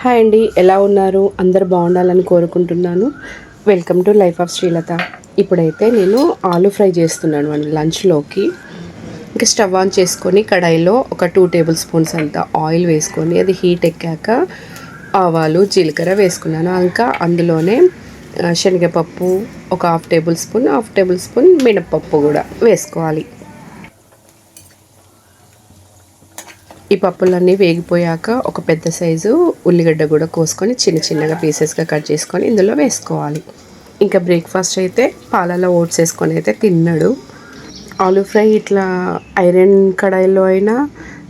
Hi అండి ఎలా ఉన్నారు? అందరు బాగుండాలని కోరుకుంటున్నాను. Welcome to life of Srilatha ఇప్పుడైతే నేను ఆలు ఫ్రై చేస్తున్నాను అండి లంచ్లోకి ఇంకా స్టవ్ ఆన్ చేసుకొని కడాయిలో ఒక టూ టేబుల్ స్పూన్స్ అంత ఆయిల్ వేసుకొని అది హీట్ ఎక్కాక ఆవాలు జీలకర్ర వేసుకున్నాను. ఇంకా అందులోనే శనగపప్పు ఒక half tablespoon half tablespoon మినప్పప్పు కూడా వేసుకోవాలి. ఈ పప్పులన్నీ వేగిపోయాక ఒక పెద్ద సైజు ఉల్లిగడ్డ కూడా కోసుకొని చిన్న చిన్నగా పీసెస్గా కట్ చేసుకొని ఇందులో వేసుకోవాలి. ఇంకా బ్రేక్ఫాస్ట్ అయితే పాలలో ఓట్స్ వేసుకొని అయితే తిన్నాడు. ఆలు ఫ్రై ఇట్లా ఐరన్ కడాయిలో అయినా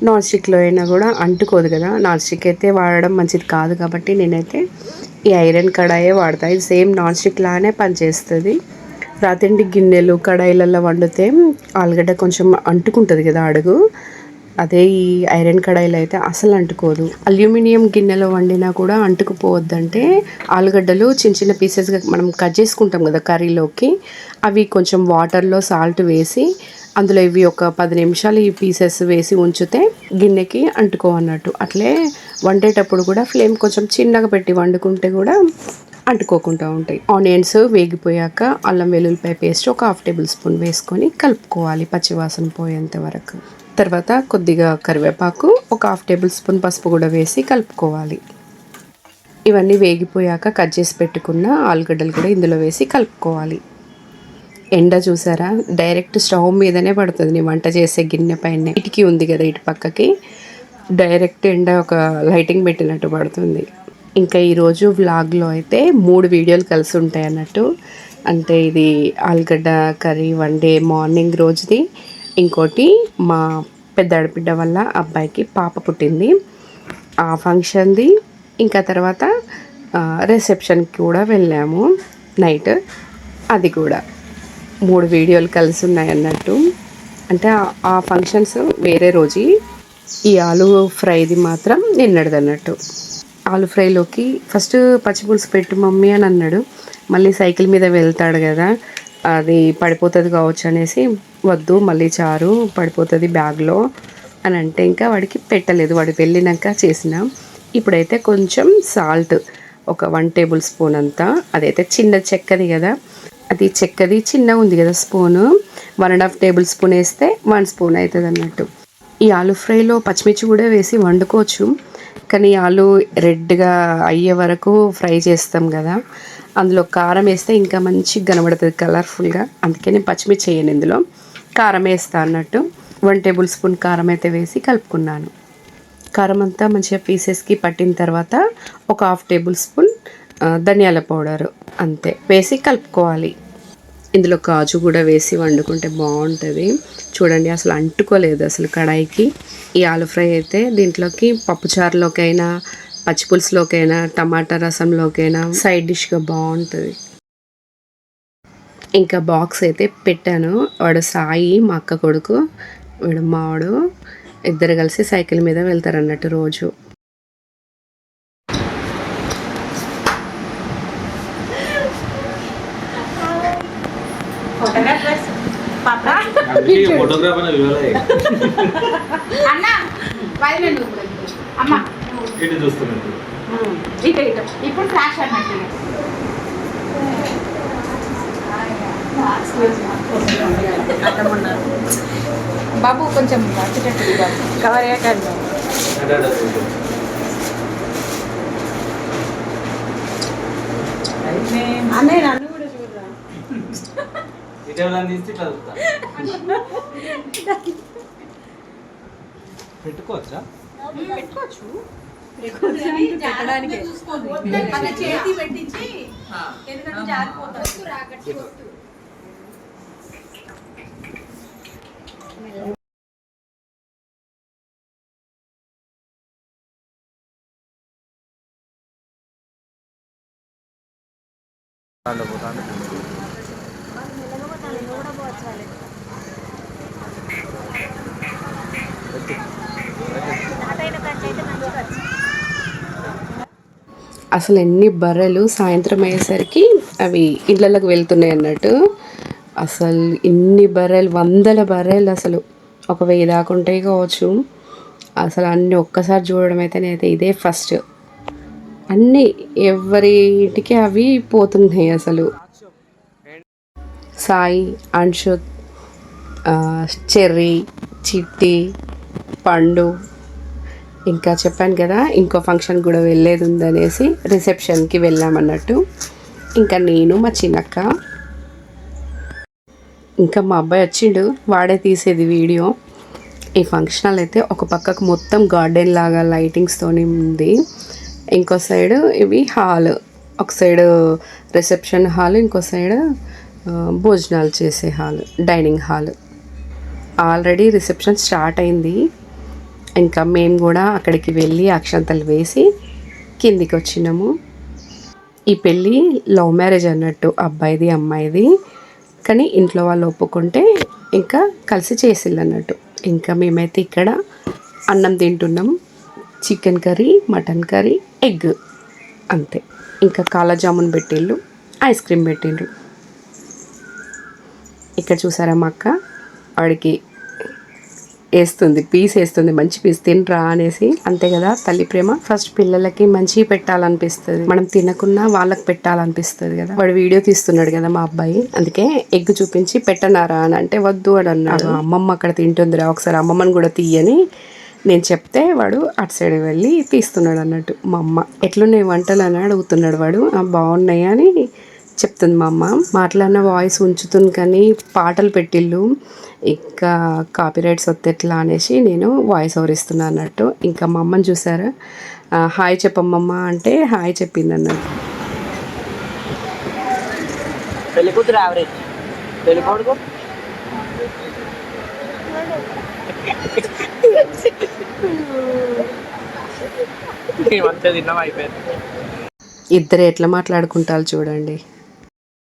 నాన్ స్టిక్లో అయినా కూడా అంటుకోదు కదా. నాన్ స్టిక్ అయితే వాడడం మంచిది కాదు కాబట్టి నేనైతే ఈ ఐరన్ కడాయే వాడతా. ఇది సేమ్ నాన్ స్టిక్ లానే పనిచేస్తుంది. రాతిండి గిన్నెలు కడాయిలలో వండితే ఆలుగడ్డ కొంచెం అంటుకుంటుంది కదా అడుగు. అదే ఈ ఐరన్ కడాయిలో అయితే అసలు అంటుకోదు. అల్యూమినియం గిన్నెలో వండినా కూడా అంటుకుపోవద్దంటే ఆలుగడ్డలు చిన్న చిన్న పీసెస్గా మనం కట్ చేసుకుంటాం కదా కర్రీలోకి. అవి కొంచెం వాటర్లో సాల్ట్ వేసి అందులో ఇవి ఒక పది నిమిషాలు ఈ పీసెస్ వేసి ఉంచితే గిన్నెకి అంటుకోవన్నట్టు. అట్లే వండేటప్పుడు కూడా ఫ్లేమ్ కొంచెం చిన్నగా పెట్టి వండుకుంటే కూడా అంటుకోకుండా ఉంటాయి. ఆనియన్స్ వేగిపోయాక అల్లం వెల్లుల్లిపాయ పేస్ట్ ఒక హాఫ్ టేబుల్ స్పూన్ వేసుకొని కలుపుకోవాలి పచ్చివాసన పోయేంత వరకు. తర్వాత కొద్దిగా కరివేపాకు ఒక హాఫ్ టేబుల్ స్పూన్ పసుపు కూడా వేసి కలుపుకోవాలి. ఇవన్నీ వేగిపోయాక కట్ చేసి పెట్టుకున్న ఆలుగడ్డలు కూడా ఇందులో వేసి కలుపుకోవాలి. ఎండ చూసారా? డైరెక్ట్ స్టవ్ మీదనే పడుతుంది నేను వంట చేసే గిన్నె పైన. ఇటుకి ఉంది కదా ఇటు పక్కకి. డైరెక్ట్ ఎండ ఒక లైటింగ్ పెట్టినట్టు పడుతుంది. ఇంకా ఈరోజు వ్లాగ్లో అయితే మూడు వీడియోలు కలిసి ఉంటాయి అన్నట్టు. అంటే ఇది ఆలుగడ్డ కర్రీ వన్ డే మార్నింగ్ రోజుది. ఇంకోటి మా పెద్ద ఆడబిడ్డ వల్ల అబ్బాయికి పాప పుట్టింది. ఆ ఫంక్షన్ది. ఇంకా తర్వాత రిసెప్షన్కి కూడా వెళ్ళాము. నైట్. అది కూడా. మూడు వీడియోలు కలిసి ఉన్నాయి అన్నట్టు. అంటే ఆ- ఫంక్షన్స్ వేరే రోజు. ఈ ఆలు ఫ్రైది మాత్రం నిన్నటిది అన్నట్టు. ఆలు ఫ్రైలోకి ఫస్ట్ పచ్చిపులుసు పెట్టు మమ్మీ అని అన్నాడు. మళ్ళీ సైకిల్ మీద వెళ్తాడు కదా. అది పడిపోతుంది కావచ్చు అనేసి. వద్దు మళ్ళీ చారు పడిపోతుంది బ్యాగ్లో అని అంటే ఇంకా వాడికి పెట్టలేదు. వాడు వెళ్ళినాక చేసిన. ఇప్పుడైతే కొంచెం సాల్ట్ ఒక వన్ టేబుల్ స్పూన్ అంతా. అదైతే చిన్న చెక్కది కదా. అది చెక్కది చిన్న ఉంది కదా spoon. One and half tablespoon వేస్తే వన్ స్పూన్ అవుతుంది అన్నట్టు. ఈ ఆలు ఫ్రైలో పచ్చిమిర్చి కూడా వేసి వండుకోవచ్చు. కానీ ఆలు రెడ్గా అయ్యే వరకు ఫ్రై చేస్తాం కదా. అందులో కారం వేస్తే ఇంకా మంచి కనబడుతుంది కలర్ఫుల్గా. అందుకే నేను పచ్చిమిర్చి వేయను ఇందులో. కారం వేస్తా అన్నట్టు వన్ టేబుల్ స్పూన్ కారం అయితే వేసి కలుపుకున్నాను. కారం అంతా మంచిగా పీసెస్కి పట్టిన తర్వాత ఒక హాఫ్ టేబుల్ స్పూన్ ధనియాల పౌడర్ అంతే వేసి కలుపుకోవాలి. ఇందులో కాజు కూడా వేసి వండుకుంటే బాగుంటుంది. చూడండి అసలు అంటుకోలేదు అసలు కడాయికి. ఈ ఆలు ఫ్రై అయితే దీంట్లోకి పప్పుచారులోకైనా పచ్చిపులుసులోకైనా టమాటా రసంలోకైనా సైడ్ డిష్గా బాగుంటుంది. ఇంకా బాక్స్ అయితే పెట్టాను. వాడు సాయి మా అక్క కొడుకు వాడు మావాడు. ఇద్దరు కలిసి సైకిల్ మీద వెళ్తారు అన్నట్టు రోజు ఇప్పుడు. ఫ్లాష్ అన్నట్టు. బాబు కొంచెం వచ్చేటట్టు కవర్ అయ్యాకండి. అన్నయ్య నన్ను కూడా చూడరా? పెట్టుకోవచ్చా? పెట్టుకోవచ్చు. పెట్టడానికి. చేతి పెట్టించి ఎందుకంటే అసలు ఎన్ని బర్రెలు సాయంత్రం అయ్యేసరికి అవి ఇళ్ళకి వెళ్తున్నాయి అన్నట్టు. అసలు ఇన్ని బర్రెలు వందల బర్రెలు అసలు. ఒక వెయ్యి దాకా ఉంటాయి కావచ్చు. అసలు అన్నీ ఒక్కసారి చూడడం అయితే నేనైతే ఇదే ఫస్ట్ అన్నీ ఎవరింటికి అవి పోతున్నాయి అసలు. సాయి అన్షుత్ చెర్రీ చిట్టి పండు ఇంకా చెప్పాను కదా ఇంకో ఫంక్షన్ కూడా వెళ్ళేది ఉందనేసి రిసెప్షన్కి వెళ్ళామన్నట్టు. ఇంకా నేను మా చిన్నక్క ఇంకా మా అబ్బాయి వచ్చిండు వాడే తీసేది వీడియో. ఈ ఫంక్షన్ హాల్ అయితే ఒక పక్కకు మొత్తం గార్డెన్ లాగా లైటింగ్స్తోనే ఉంది. ఇంకో సైడ్ ఇవి హాల్. ఒక సైడ్ రిసెప్షన్ హాల్ ఇంకో సైడ్ భోజనాలు చేసే hall dining hall. Already reception start అయింది. ఇంకా మేము కూడా అక్కడికి వెళ్ళి అక్షంతలు వేసి కిందికి వచ్చినాము. ఈ పెళ్ళి లవ్ మ్యారేజ్ అన్నట్టు అబ్బాయిది అమ్మాయిది. కానీ ఇంట్లో వాళ్ళు ఒప్పుకుంటే ఇంకా కలిసి చేసిల్లు అన్నట్టు ఇంకా మేమైతే ఇక్కడ అన్నం తింటున్నాం. Chicken curry mutton curry egg అంతే. ఇంకా కాలా జామున్ పెట్టిళ్ళు ఐస్ క్రీమ్ పెట్టిండ్రు ఇక్కడ చూసారా మా అక్క? వాడికి వేస్తుంది పీస్ వేస్తుంది మంచి పీస్ తినరా అనేసి. అంతే కదా తల్లి ప్రేమ? ఫస్ట్ పిల్లలకి మంచి పెట్టాలనిపిస్తుంది. మనం తినకున్నా వాళ్ళకి పెట్టాలనిపిస్తుంది కదా. వాడు వీడియో తీస్తున్నాడు కదా మా అబ్బాయి. అందుకే ఎగ్ చూపించి పెట్టనారా అని అంటే వద్దు అని అన్నాడు. అమ్మమ్మ అక్కడ తింటుందిరా ఒకసారి అమ్మమ్మని కూడా తీయని. నేను చెప్తే వాడు అటు సైడ్ వెళ్ళి తీస్తున్నాడు అన్నట్టు. మా అమ్మ ఎట్లున్నాయి వంటలు? అని అడుగుతున్నాడు వాడు. "ఆ, బాగున్నాయి అని చెప్తుంది మా అమ్మ. మాట్లాడిన వాయిస్ ఉంచుతుంది కానీ పాటలు పెట్టిళ్ళు. ఇంకా కాపీరైట్స్ వస్తే ఎట్లా అనేసి నేను వాయిస్ ఓవర్ ఇస్తున్నా అన్నట్టు. ఇంకా మా అమ్మని చూసారా? హాయ్ చెప్పమ్మమ్మ అంటే హాయ్ చెప్పింది అన్నట్టు. పెళ్ళి కూతురు యావరేజ్ పెళ్ళి తిన్నాం అయిపోయింది. ఇద్దరు ఎట్లా మాట్లాడుకుంటారు చూడండి.